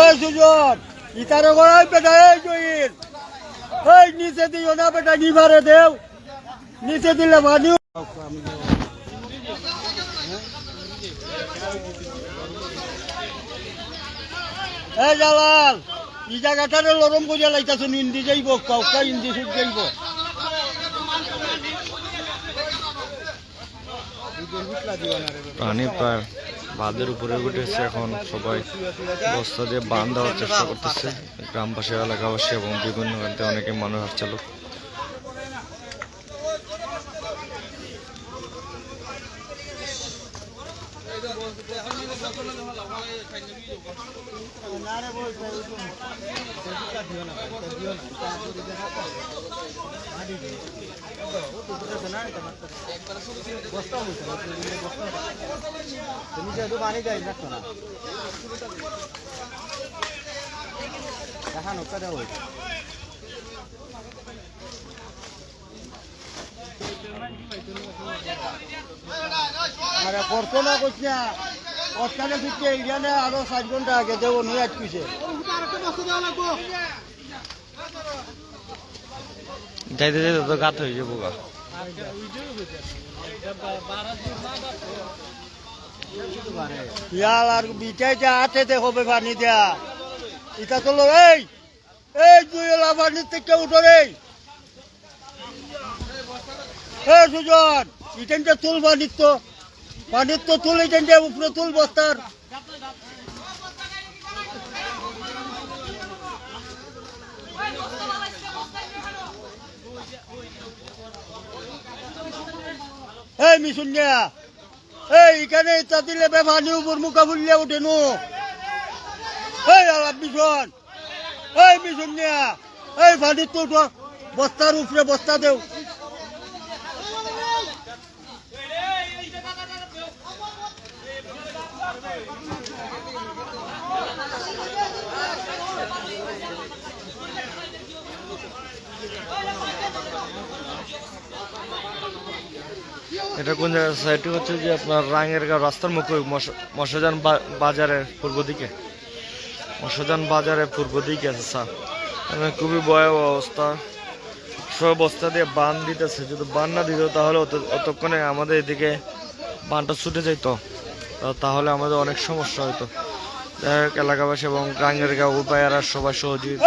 ওই সুজন ইতারে নিচে দিও না বেটা নিবারে দেও। নিচে দিলে ভানিও এ জালাল, ই জায়গাটারে লরম করে লাইতাছুন ইন্দি যাইব, কাউকা ইন্দি সুদ যাইব। পানি প্রায় বাঁধের উপরে উঠেছে এখন সবাই। বস্তা দিয়ে বাঁধ দেওয়ার চেষ্টা করতেছে। গ্রামবাসী, এলাকাবাসী এবং বিভিন্ন প্রান্তে অনেকে মানুষ আসছে। লোক তুমি যেহেতু পানি যাই রাখতো না দেখা নৌকা দেওয়া আরে করতো না করছ না অস্থানে ফিরতে আরও সাত ঘণ্টা আগে দেবো নিয়ে আজকুছে যাইতে যাইতে তো গাত হয়ে যাব গা। ইয়াল আর বিটাইতে হাতেতে হবে পানি দেয়া। এটা তো লো এই এই দুইলা পানির থেকে উঠো রে। এ সুজন ইটেনটা তুল পানির তো। পানির তো তুল ইটেনটা উপরে তুল বস্তার। এই মিশুনিয়া এই এখানে ইটা দিলে বে পানি উপর মুখা ফুললে উঠে নো। এই আলাপ মিশন এই মিশুনিয়া এই পানির তো বস্তার উপরে বস্তা দেও। এটা কোন জায়গায়? সাইডটি হচ্ছে যে আপনার রাঙের গাঁও রাস্তার মুখে মশ- মশাজান বাজারের পূর্ব দিকে। মশাজান বাজারের পূর্ব দিকে আছে স্যার। এখানে খুবই ভয়াবহ অবস্থা। সব বস্তা দিয়ে বান দিতেছে। যদি বান না দিত তাহলে অত- অতক্ষণে আমাদের এদিকে বানটা ছুটে যেত তাহলে আমাদের অনেক সমস্যা হতো এলাকাবাসী এবং রাঙের গাঁও উপায়ারা সবাই সহযোগিতা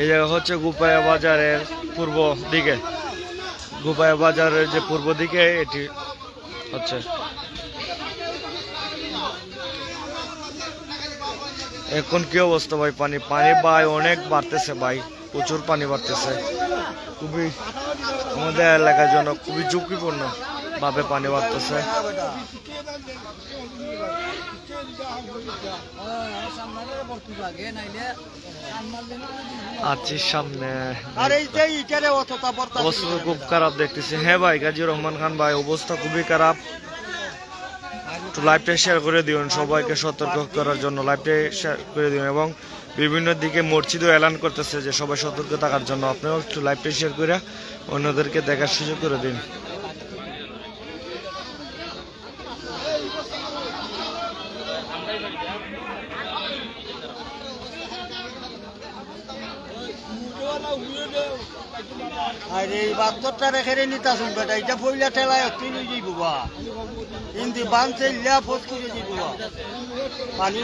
এই জায়গা হচ্ছে গুপায়া বাজারের পূর্ব দিকে। গুপায়া বাজারের যে পূর্ব দিকে, এটি হচ্ছে। এখন কি অবস্থা ভাই? পানি পানি ভাই অনেক বাড়তেছে ভাই, প্রচুর পানি বাড়তেছে। খুবই আমাদের এলাকার জন্য খুবই ঝুঁকিপূর্ণ। ভাবে পানি বাড়তেছে সামনে। অবস্থা তো খুব খারাপ দেখতেছি। হ্যাঁ ভাই গাজী রহমান খান ভাই অবস্থা খুবই খারাপ। লাইভটা শেয়ার করে দিন সবাইকে সতর্ক করার জন্য। লাইভটা শেয়ার করে দিন এবং বিভিন্ন দিকে মসজিদও এলান করতেছে যে সবাই সতর্ক থাকার জন্য। আপনিও একটু লাইভটা শেয়ার করে অন্যদেরকে দেখার সুযোগ করে দিন। আর, এই বাচ্চাটা রেখে নিতা শুন বেটা এটা পইলা ঠেলায় লই যাইব বা। কিন্তু চাইলা ফোস করে যাইব বা। পানি